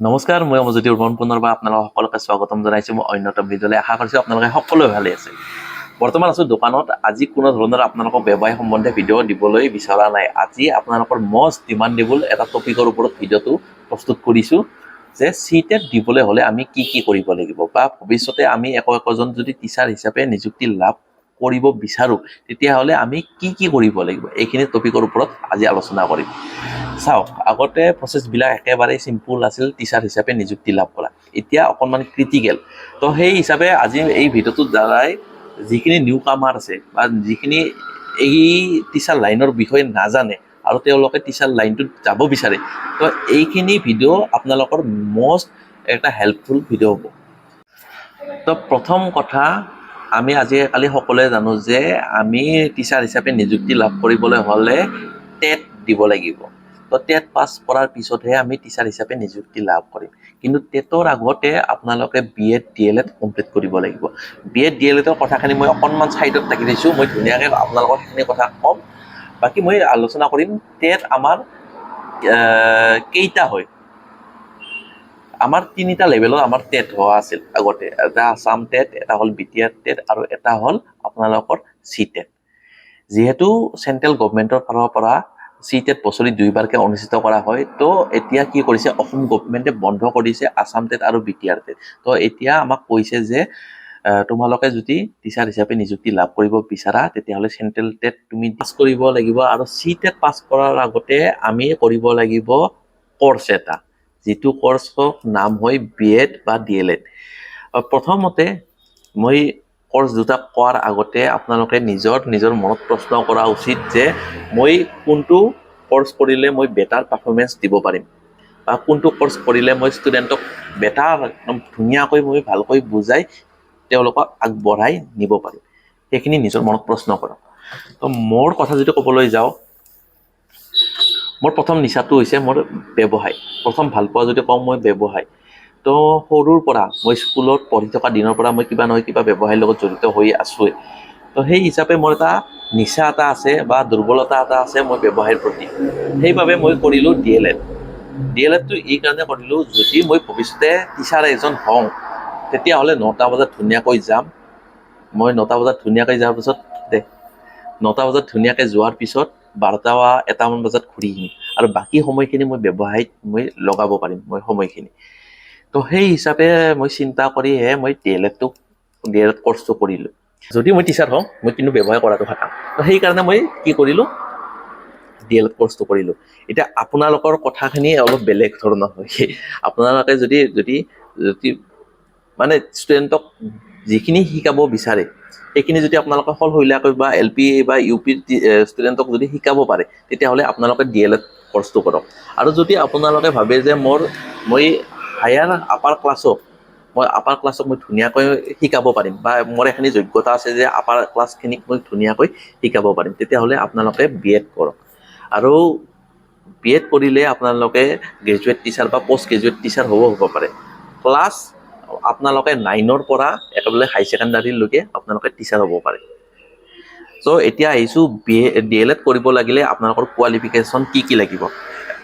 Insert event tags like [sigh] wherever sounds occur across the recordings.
নমস্কাৰ মই অমৰজ্যোতি উৰ্বন পুনৰবাৰ আপোনালোকক সকলোকে স্বাগতম জনাইছোঁ। মই অন্যতম ভিডিঅ'লৈ। আশা কৰিছোঁ আপোনালোকে সকলোৱে ভালে আছে। বৰ্তমান আছোঁ দোকানত। আজি কোনো ধৰণৰ আপোনালোকক ব্যৱসায় সম্বন্ধে ভিডিঅ' দিবলৈ বিচৰা নাই। আজি আপোনালোকৰ মষ্ট ডিমাণ্ডেবল এটা টপিকৰ ওপৰত ভিডিঅ'টো প্ৰস্তুত কৰিছোঁ যে চি টেট দিবলৈ হ'লে আমি কি কি কৰিব লাগিব বা ভৱিষ্যতে আমি একো একোজন যদি টিচাৰ হিচাপে নিযুক্তি লাভ কৰিব বিচাৰোঁ, তেতিয়াহ'লে আমি কি কি কৰিব লাগিব? এইখিনি টপিকৰ ওপৰত আজি আলোচনা কৰিম। চাওক, আগতে প্ৰচেছবিলাক একেবাৰে চিম্পুল আছিল টিচাৰ হিচাপে নিযুক্তি লাভ কৰা। এতিয়া অকণমান ক্ৰিটিকেল তো সেই হিচাপে আজি এই ভিডিঅ'টোৰ দ্বাৰাই যিখিনি নিউ কামাৰ আছে বা যিখিনি এই টিচাৰ লাইনৰ বিষয়ে নাজানে আৰু তেওঁলোকে টিচাৰ লাইনটোত যাব বিচাৰে, তো এইখিনি ভিডিঅ' আপোনালোকৰ মষ্ট এটা হেল্পফুল ভিডিঅ' হ'ব। তো প্ৰথম কথা আমি আজিকালি সকলোৱে জানো যে আমি টিচাৰ হিচাপে নিযুক্তি লাভ কৰিবলৈ হ'লে টেট দিব লাগিব। তো টেট পাছ কৰাৰ পিছতহে আমি টিচাৰ হিচাপে নিযুক্তি লাভ কৰিম। কিন্তু টেটৰ আগতে আপোনালোকে B Ed D El Ed complete কৰিব লাগিব। বি এড ডি এল এডৰ কথাখিনি মই অকণমান ছাইডত ৰাখি দিছোঁ। মই ধুনীয়াকৈ আপোনালোকক সেইখিনি কথা ক'ম। বাকী মই আলোচনা কৰিম, টেট আমাৰ কেইটা হয়? আমাৰ তিনিটা লেভেলত আমাৰ টেট হোৱা আছিল আগতে। এটা আছাম টেট এটা হ'ল বি টি আৰ টেট আৰু এটা হ'ল আপোনালোকৰ চি টেট যিহেতু চেণ্ট্ৰেল গভমেণ্টৰ ফালৰ পৰা চি টেট বছৰি দুইবাৰকৈ অনুষ্ঠিত কৰা হয়, তো এতিয়া কি কৰিছে, অসম গভমেণ্টে বন্ধ কৰিছে আছাম টেট আৰু বি টি আৰ টেট তো এতিয়া আমাক কৈছে যে তোমালোকে যদি টিচাৰ হিচাপে নিযুক্তি লাভ কৰিব বিচাৰা, তেতিয়াহ'লে চেণ্ট্ৰেল টেট তুমি পাছ কৰিব লাগিব আৰু চি টেট পাছ কৰাৰ আগতে আমি কৰিব লাগিব কৰ্চ এটা। যিটো কৰ্চৰ নাম হয় বি এড বা ডি এল এড প্ৰথমতে মই কৰ্চ দুটা কোৱাৰ আগতে আপোনালোকে নিজৰ নিজৰ মনত প্ৰশ্ন কৰা উচিত যে মই কোনটো কৰ্চ কৰিলে মই বেটাৰ পাৰফৰ্মেঞ্চ দিব পাৰিম বা কোনটো কৰ্চ কৰিলে মই ষ্টুডেণ্টক বেটাৰ একদম ধুনীয়াকৈ মই ভালকৈ বুজাই তেওঁলোকক আগবঢ়াই নিব পাৰিম। সেইখিনি নিজৰ মনত প্ৰশ্ন কৰক। তো মোৰ কথা যদি ক'বলৈ যাওঁ মোৰ প্ৰথম নিচাটো হৈছে মোৰ ব্যৱসায়। প্ৰথম ভালো পোৱা যদি কওঁ, মই ব্যৱসায়। তো সৰুৰ পৰা মই স্কুলত পঢ়ি থকা দিনৰ পৰা মই কিবা নহয় কিবা ব্যৱসায়ৰ লগত জড়িত হৈ আছোৱেই। তো সেই হিচাপে মোৰ এটা নিচা এটা আছে বা দুৰ্বলতা এটা আছে মই ব্যৱসায়ৰ প্ৰতি। সেইবাবে মই কৰিলোঁ D El Ed. D El এডটো এই কাৰণে কৰিলোঁ, যদি মই ভৱিষ্যতে টিচাৰ এজন হওঁ, তেতিয়াহ'লে নটা বজাত ধুনীয়াকৈ যাম। মই নটা বজাত ধুনীয়াকৈ যোৱাৰ পিছত, দে, নটা বজাত ধুনীয়াকৈ যোৱাৰ পিছত বাৰটা বা এটামান বজাত ঘূৰি আহিম আৰু বাকী সময়খিনি মই ব্যৱসায়ত মই লগাব পাৰিম মই সময়খিনি। তো সেই হিচাপে মই চিন্তা কৰিহে মই ডি এল এডটো ডি এল এড কৰ্চটো কৰিলোঁ। যদি মই টিচাৰ হওঁ মই কিন্তু ব্যৱসায় কৰাটো খাটাম তো সেইকাৰণে মই কি কৰিলোঁ ডি এল এড কৰ্চটো কৰিলোঁ। এতিয়া আপোনালোকৰ কথাখিনি অলপ বেলেগ ধৰণৰ হয়। [laughs] আপোনালোকে যদি যদি যদি মানে ষ্টুডেণ্টক যিখিনি শিকাব বিচাৰে, সেইখিনি যদি আপোনালোকে সলসলীয়াকৈ বা এল পি বা ইউ পি ষ্টুডেণ্টক যদি শিকাব পাৰে, তেতিয়াহ'লে আপোনালোকে ডি এল এড কৰ্চটো কৰক। আৰু যদি আপোনালোকে ভাবে যে মোৰ, মই হায়াৰ আপাৰ ক্লাছক মই আপাৰ ক্লাছক মই ধুনীয়াকৈ শিকাব পাৰিম বা মোৰ এখিনি যোগ্যতা আছে যে আপাৰ ক্লাছখিনিক মই ধুনীয়াকৈ শিকাব পাৰিম, তেতিয়াহ'লে আপোনালোকে বি এড কৰক। আৰু বি এড কৰিলে আপোনালোকে গ্ৰেজুৱেট টিচাৰ বা পষ্ট গ্ৰেজুৱেট টিচাৰ হ'ব হ'ব পাৰে। ক্লাছ আপোনালোকে নাইনৰ পৰা একেবাৰে হাই ছেকেণ্ডাৰীলৈকে আপোনালোকে টিচাৰ হ'ব পাৰে। চ' এতিয়া আহিছোঁ বি ডি এল এড কৰিব লাগিলে আপোনালোকৰ কোৱালিফিকেশ্যন কি কি লাগিব?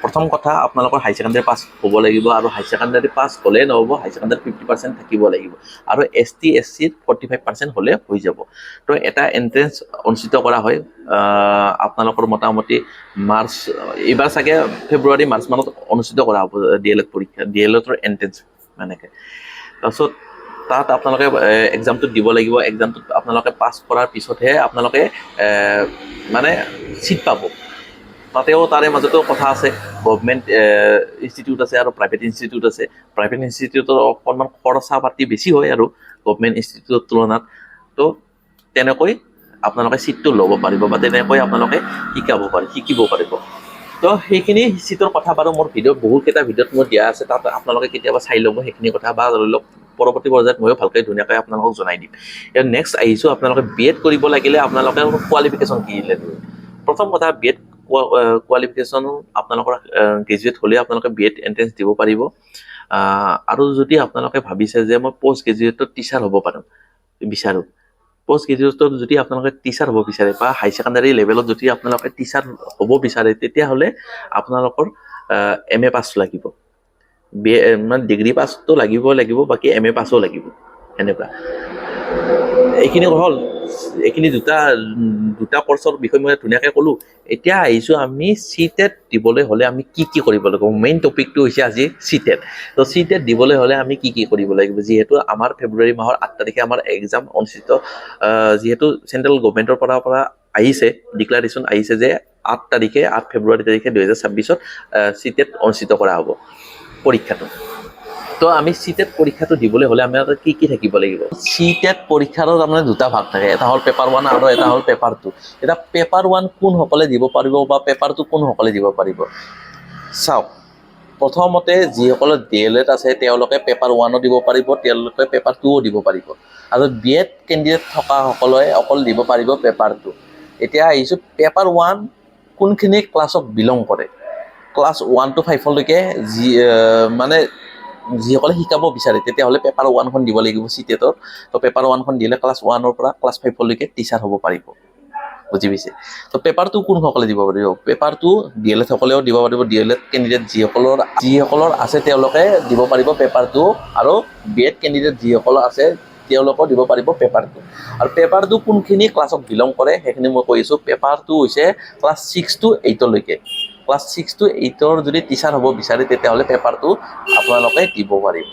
প্ৰথম কথা, আপোনালোকৰ হাই ছেকেণ্ডাৰী পাছ হ'ব লাগিব আৰু হাই ছেকেণ্ডাৰী পাছ হ'লেই নহ'ব হাই ছেকেণ্ডাৰী ফিফটি পাৰ্চেণ্ট থাকিব লাগিব আৰু এছ টি এছ চিৰ ফৰ্টি ফাইভ পাৰ্চেণ্ট হ'লে হৈ যাব। তো এটা এণ্ট্ৰেঞ্চ অনুষ্ঠিত কৰা হয় আপোনালোকৰ মোটামুটি মাৰ্চ, এইবাৰ চাগে ফেব্ৰুৱাৰী, মাৰ্চ মানত অনুষ্ঠিত কৰা হ'ব ডি এল এড পৰীক্ষা ডি এল এডৰ এণ্ট্ৰেঞ্চ এনেকৈ তাৰপিছত তাত আপোনালোকে এক্সামটোত দিব লাগিব। এক্সামটোত আপোনালোকে পাছ কৰাৰ পিছতহে আপোনালোকে মানে ছিট পাব। তাতেও তাৰে মাজতো কথা আছে। গভমেণ্ট ইনষ্টিটিউট আছে আৰু প্ৰাইভেট ইনষ্টিটিউট আছে। প্ৰাইভেট ইনষ্টিটিউটৰ অকণমান খৰচা পাতি বেছি হয় আৰু গভমেণ্ট ইনষ্টিটিউটৰ তুলনাত। তো তেনেকৈ আপোনালোকে ছিটটো ল'ব পাৰিব বা তেনেকৈ আপোনালোকে শিকাব পাৰিব শিকিব পাৰিব। তো সেইখিনি ছিটৰ কথা বাৰু মোৰ ভিডিঅ' বহুতকেইটা ভিডিঅ'ত মোৰ দিয়া আছে, তাত আপোনালোকে কেতিয়াবা চাই ল'ব সেইখিনি কথা বা ধৰি লওক পৰৱৰ্তী পৰ্যায়ত ময়ো ভালকৈ ধুনীয়াকৈ আপোনালোকক জনাই দিম। এতিয়া নেক্সট আহিছোঁ, আপোনালোকে বি এড কৰিব লাগিলে আপোনালোকে কোৱালিফিকেশ্যন কি লাগিব প্ৰথম কথা বি এড কোৱালিফিকেশ্যন আপোনালোকৰ গ্ৰেজুৱেট হ'লে আপোনালোকে বি এড এণ্ট্ৰেঞ্চ দিব পাৰিব। আৰু যদি আপোনালোকে ভাবিছে যে মই পষ্ট গ্ৰেজুৱেটত টিচাৰ হ'ব পাৰোঁ বিচাৰোঁ। পষ্ট গ্ৰেজুৱেটত যদি আপোনালোকে টিচাৰ হ'ব বিচাৰে বা হাই ছেকেণ্ডাৰী লেভেলত যদি আপোনালোকে টিচাৰ হ'ব বিচাৰে, তেতিয়াহ'লে আপোনালোকৰ এম এ পাছ লাগিব। বি এ মানে ডিগ্ৰী পাছটো লাগিব লাগিব, বাকী এম এ পাছো লাগিব। সেনেকুৱা। এইখিনি হ'ল। এইখিনি দুটা দুটা কৰ্চৰ বিষয়ে মই ধুনীয়াকৈ ক'লোঁ। এতিয়া আহিছোঁ আমি চি টেট দিবলৈ হ'লে আমি কি কি কৰিব লাগিব? মেইন টপিকটো হৈছে আজি চি টেট তো চি টেট দিবলৈ হ'লে আমি কি কি কৰিব লাগিব? যিহেতু আমাৰ ফেব্ৰুৱাৰী মাহৰ আঠ তাৰিখে আমাৰ এক্সাম অনুষ্ঠিত যিহেতু চেণ্ট্ৰেল গভমেণ্টৰ পৰা পৰা আহিছে ডিক্লাৰেশ্যন আহিছে যে আঠ তাৰিখে, আঠ ফেব্ৰুৱাৰী তাৰিখে দুহেজাৰ ছাব্বিছত চি টেট অনুষ্ঠিত কৰা হ'ব। পৰীক্ষাটো। তো আমি চি টেট পৰীক্ষাটো দিবলৈ হ'লে আমাৰ কি কি থাকিব লাগিব? চি টেট পৰীক্ষাৰো তাৰমানে দুটা ভাগ থাকে, এটা হ'ল পেপাৰ ওৱান আৰু এটা হ'ল পেপাৰ টু এতিয়া পেপাৰ ওৱান কোনসকলে দিব পাৰিব বা পেপাৰ টু কোনসকলে দিব পাৰিব? চাওক, প্ৰথমতে যিসকলৰ ডি এল এড আছে, তেওঁলোকে পেপাৰ ওৱানো দিব পাৰিব, তেওঁলোকে পেপাৰ টুও দিব পাৰিব। আৰু বি এড কেণ্ডিডেট থকাসকলে অকল দিব পাৰিব পেপাৰ টু এতিয়া আহিছোঁ পেপাৰ ওৱান কোনখিনি ক্লাছক বিলং কৰে? ক্লাছ ওৱান টু ফাইভলৈকে যি মানে যিসকলে শিকাব বিচাৰে, তেতিয়াহ'লে পেপাৰ ওৱানখন দিব লাগিব চি টেটৰ তো। পেপাৰ ওৱানখন দিলে ক্লাছ ওৱানৰ পৰা ক্লাছ ফাইভলৈকে টিচাৰ হ'ব পাৰিব। বুজি পাইছে? তো পেপাৰ টু কোনসকলে দিব পাৰিব? Paper two D El Ed সকলেও দিব পাৰিব। ডি এল এড কেণ্ডিডেট যিসকলৰ যিসকলৰ আছে তেওঁলোকে দিব পাৰিব পেপাৰ টু আৰু বি এড কেণ্ডিডেট যিসকলৰ আছে তেওঁলোকেও দিব পাৰিব পেপাৰ টু আৰু পেপাৰ টু কোনখিনি ক্লাছক বিলং কৰে, সেইখিনি মই কৈ আছোঁ। পেপাৰ টু হৈছে ক্লাছ ছিক্স টু এইটলৈকে ক্লাছ ছিক্স টু এইটৰ যদি টিচাৰ হ'ব বিচাৰে, তেতিয়াহ'লে পেপাৰটো আপোনালোকে দিব পাৰিব।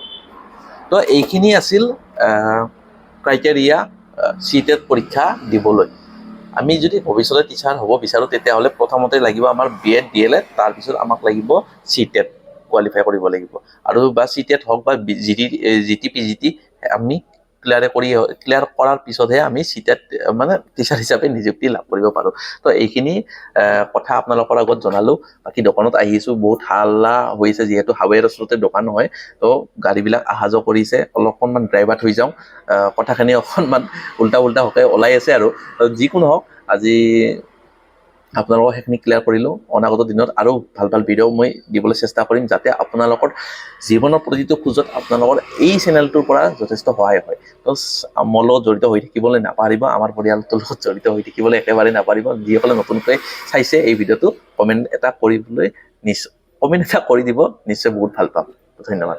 তো এইখিনি আছিল ক্ৰাইটেৰিয়া চি টেট পৰীক্ষা দিবলৈ। আমি যদি ভৱিষ্যতে টিচাৰ হ'ব বিচাৰোঁ, তেতিয়াহ'লে প্ৰথমতে লাগিব আমাৰ B Ed D El Ed তাৰপিছত আমাক লাগিব চি টেট কোৱালিফাই কৰিব লাগিব। আৰু বা চি টেট হওক বা জি টি জি টি পি জি টি আমি ক্লিয়াৰ কৰি ক্লিয়াৰ কৰাৰ পিছতহে আমি চি মানে টিচাৰ হিচাপে নিযুক্তি লাভ কৰিব পাৰোঁ। তো এইখিনি কথা আপোনালোকৰ আগত জনালোঁ। বাকী দোকানত আহিছোঁ, বহুত হাল্লা হৈছে, যিহেতু হাৱেৰ ওচৰতে দোকান হয়। তো গাড়ীবিলাক অহা যোৱা কৰিছে, অলপমান ড্ৰাইভাৰ হৈ যাওঁ। কথাখিনি অকণমান উল্টা উল্টা হকে ওলাই আছে আৰু। যিকোনো হওক, আজি আপোনালোকক সেইখিনি ক্লিয়াৰ কৰিলোঁ। অনাগত দিনত আৰু ভালো ভালো ভিডিঅ' মই দিবলৈ চেষ্টা কৰিম যাতে আপোনালোকৰ জীৱনৰ প্ৰতিটো খোজত আপোনালোকৰ এই চেনেলটোৰ পৰা যথেষ্ট সহায় হয়। তো মোৰ লগত জড়িত হৈ থাকিবলৈ নাপাহৰিব, আমাৰ পৰিয়ালটোৰ লগত জড়িত হৈ থাকিবলৈ একেবাৰে নাপাহৰিব। যিসকলে নতুনকৈ চাইছে এই ভিডিঅ'টো কমেণ্ট এটা কৰিবলৈ নিশ্চয় কমেণ্ট এটা কৰি দিব, নিশ্চয় বহুত ভালো পাম। ধন্যবাদ।